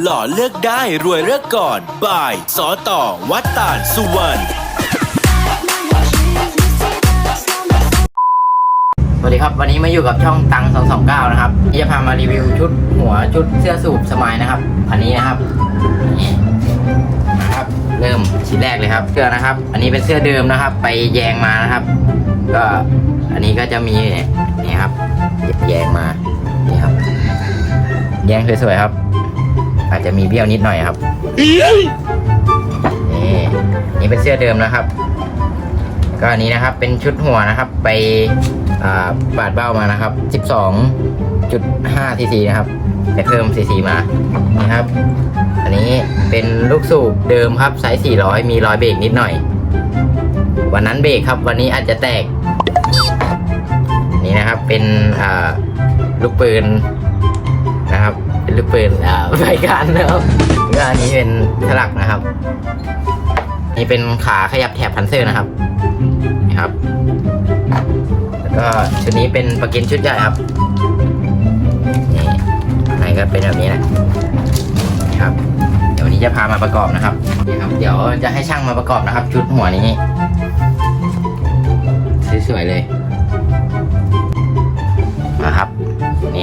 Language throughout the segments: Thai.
หล่อเลือกได้รวยเลือกก่อนบ่ายสอต่อวัดตาลสุวรรณสวัสดีครับวันนี้มาอยู่กับช่องตัง229นะครับจะพามารีวิวชุดหัวชุดเสื้อสูทสมัยนะครับ อันนี้นะครับนี่นะครับ เริ่มชิ้นแรกเลยครับเสื้อนะครับ อันนี้เป็นเสื้อเดิมนะครับ ไปแยงมานะครับ ก็อันนี้ก็จะมีนี่ครับแยงมานี่ครับแยงสวยๆครับ อาจจะมีเบี้ยวนิดหน่อยครับนี่นี่เป็นเสื้อเดิมนะครับ ก็อันนี้นะครับเป็นชุดหัวนะครับ ไปอ่าบาดเบ้ามานะครับ 12.5ซีซีนะครับไปเพิ่มซีซีมานี่ครับ อันนี้เป็นลูกสูบเดิมครับไซส์400 มีรอยเบรกนิดหน่อย วันนั้นเบรกครับ วันนี้อาจจะแตก นี่นะครับเป็นอ่าลูกปืนนะครับเป็น ลูกปืนอ่าไฟกันนะครับก็อันนี้เป็นสลักนะครับ นี่เป็นขาขยับแถบพันเซอร์นะครับนี่ครับ แล้วก็ชุดนี้เป็นประกินชุดใหญ่ครับนี่ข้างในก็เป็นแบบนี้นะนี่ครับ เดี๋ยววันนี้จะพามาประกอบนะครับนี่ครับ เดี๋ยวจะให้ช่างมาประกอบนะครับ ชุดหัวนี้สวยๆเลยมาครับ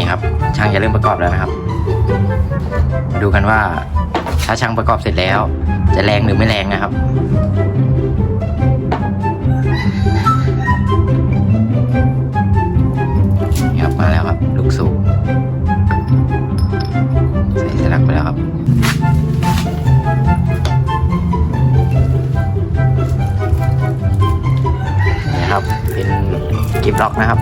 ครับ ช่างจะเริ่มประกอบแล้วนะครับมาดูกันว่าถ้าช่างประกอบเสร็จแล้ว จะแรงหรือไม่แรงนะครับนี่ครับมาแล้วครับ ลูกสูบใส่สลักไปแล้วครับนี่ครับเป็นกิฟล็อกนะครับ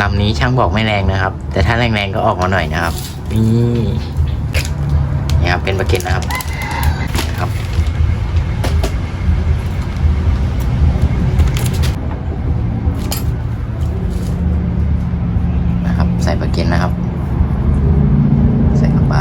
ลำนี้ช่างบอกไม่แรงนะครับ แต่ถ้าแรงๆก็ออกมาหน่อยนะครับ นี่นะครับเป็นประเก็นนะครับ นะครับ ใส่ประเก็นนะครับ ใส่เข้าไป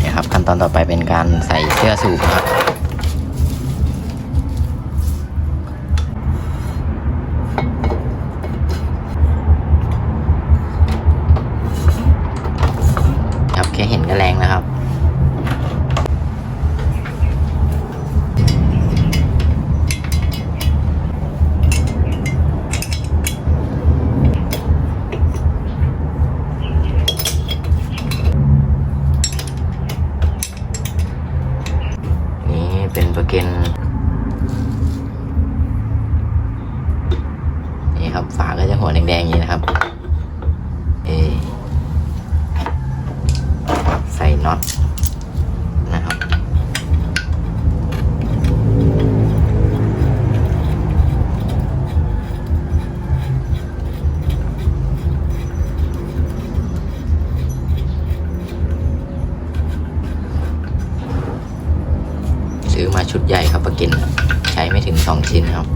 นี่ครับขั้นตอนต่อ ไปเป็นการใส่เสื้อสูบครับครับแค่เห็นก็แรงนะครับ นี่เป็นประเก็นนี่ครับฝาก็จะ หัวแดงๆอย่างนี้นะครับ เอใส่น็อตนะครับ ซื้อมาชุดใหญ่ครับประกิน ใช้ไม่ถึงสองชิ้นครับ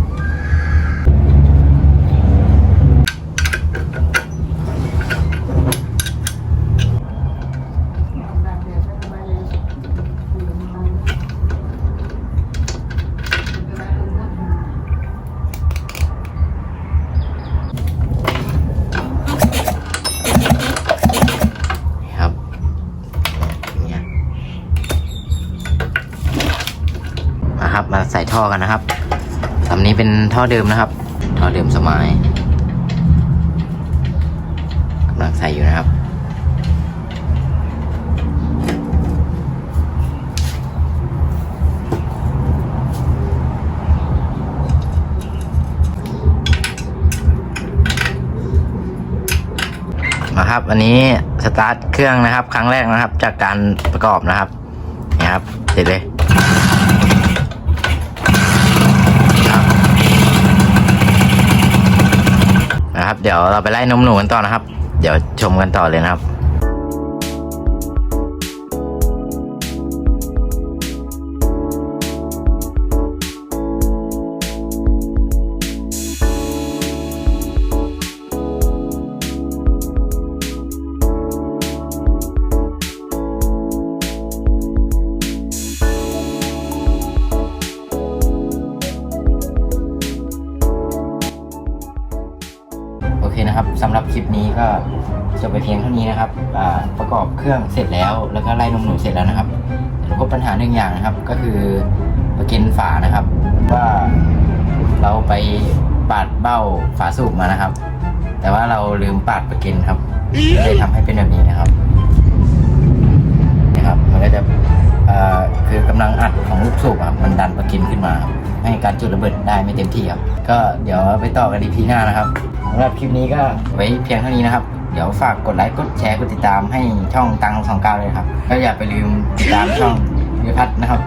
ครับ มาใส่ท่อกันนะครับลำนี้เป็นท่อเดิมนะครับ ท่อเดิมสมัยกำลังใส่อยู่นะครับมาครับอันนี้สตาร์ทเครื่องนะครับ ครั้งแรกนะครับ จากการประกอบนะครับนะครับเสร็จเลย นะครับ เดี๋ยวเราไปไล่นมหนูกันต่อนะครับ เดี๋ยวชมกันต่อเลยนะครับ สำหรับคลิปนี้ก็จบไปเพียงเท่านี้นะครับประกอบเครื่องเสร็จแล้ว แล้วก็ไล่นมหนูเสร็จแล้วนะครับแต่พบปัญหาหนึ่งอย่างนะครับ ก็คือประกินฝานะครับ ว่าเราไปปาดเบ้าฝาสูบมานะครับ แต่ว่าเราลืมปาดประกินครับเลยทำให้เป็นแบบนี้นะครับนะครับมันก็จะคือกำลังอัดของลูกสูบอะมันดันประกินขึ้นมา ให้การจุดระเบิดได้ไม่เต็มที่ครับก็เดี๋ยวไปต่อกันดีพีหน้านะครับ สำหรับคลิปนี้ก็ไว้เพียงเท่านี้นะครับ เดี๋ยวฝากกดไลค์ กดแชร์ กดติดตามให้ช่องตังสองเก้าเลยครับ ก็อย่าไปลืมติดตามช่องวิพัฒน์นะครับ